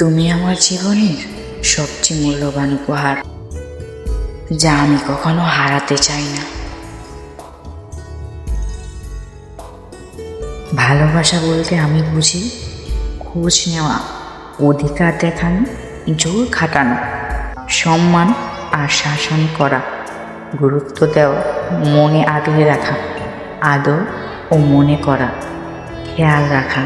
তুমি আমার জীবনের সবচেয়ে মূল্যবান উপহার, যা আমি কখনো হারাতে চাই না। ভালোবাসা বলতে আমি বুঝি, খোঁজ নেওয়া, অধিকার দেখানো, জোর খাটানো, সম্মান আর শাসন করা, গুরুত্ব দেওয়া, মনে আগলে রাখা, আদর ও মনে করা, খেয়াল রাখা।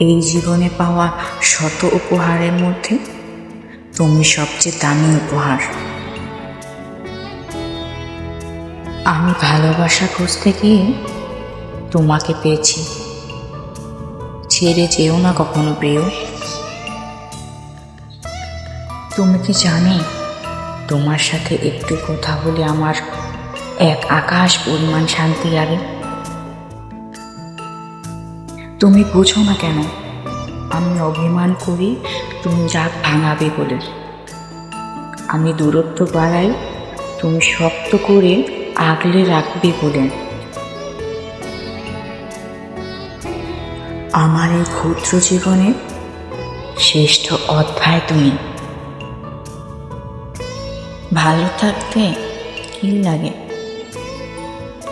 এই জীবনে পাওয়া শত উপহারের মধ্যে তুমি সবচেয়ে দামি উপহার। আমি ভালোবাসা খুঁজতে গিয়ে তোমাকে পেয়েছি। ছেড়ে যেও না কখনো প্রিয়। তুমি কি জানো, তোমার সাথে একটু কথা বলে আমার এক আকাশ পরিমাণ শান্তি লাগে তুমি বুঝো না কেন? আমি অভিমান করি, তুমি রাগ ভাঙাবে বলে। আমি দূরত্ব বাড়াই, তুমি শক্ত করে আগলে রাখবে বলে। আমার এই ক্ষুদ্র জীবনে শ্রেষ্ঠ অধ্যায় তুমি। ভালো থাকতে কি লাগে?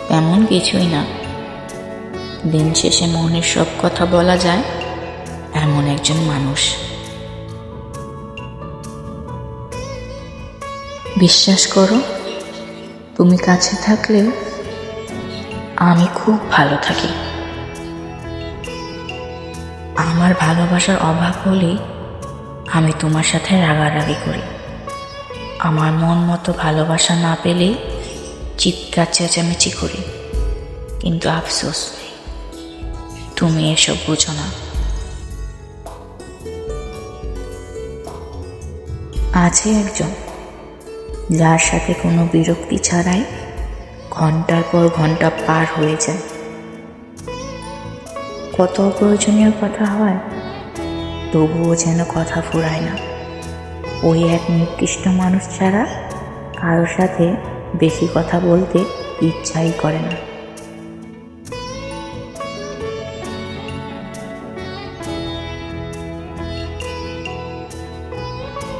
তেমন কিছুই না। দিন শেষে মনের সব কথা বলা যায়, এমন একজন মানুষ। বিশ্বাস করো, তুমি কাছে থাকলে আমি খুব ভালো থাকি। আমার ভালোবাসার অভাব হলেই আমি তোমার সাথে রাগারাগি করি। আমার মন মতো ভালোবাসা না পেলে চিৎকার চেঁচামেচি করি। কিন্তু আফসোস তুমি এসব বুঝো না। আছে একজন, যার সাথে কোনো বিরক্তি ছাড়াই ঘণ্টার পর ঘণ্টা পার হয়ে যায়। কত প্রয়োজনীয় কথা হয়, তবুও যেন কথা ফুরায় না। ওই এক নির্দিষ্ট মানুষ ছাড়া কারোর সাথে বেশি কথা বলতে ইচ্ছাই করে না।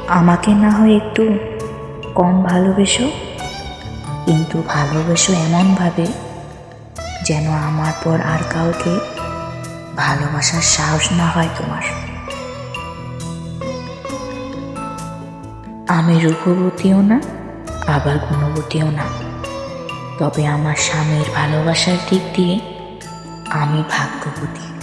আমাকে না হয় একটু কম ভালোবেসো? কিন্তু ভালোবেসো এমনভাবে যেন আমার পর আর কাউকে ভালোবাসার সাহস না হয় তোমার। আমি রূপবতীও না, আবার গুণবতীও না। তবে আমার স্বামীর ভালোবাসার দিক দিয়ে আমি ভাগ্যবতী।